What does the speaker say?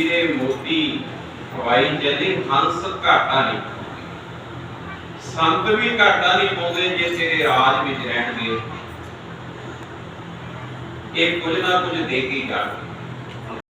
ਹੀਰੇ ਮੋਤੀ ਹਵਾਈ ਜਹਾਜ਼ ਹੰਸ ਘਾਟਾ ਨਹੀਂ ਸੰਤ ਵੀ ਘਾਟਾ ਨਹੀਂ ਪਾਉਂਦੇ ਜੇ ਤੇਰੇ ਰਾਜ ਵਿੱਚ ਰਹਿਣਗੇ। ਇਹ ਕੁਝ ਨਾ ਕੁਝ ਦੇ ਕੇ ਜਾਣਗੇ।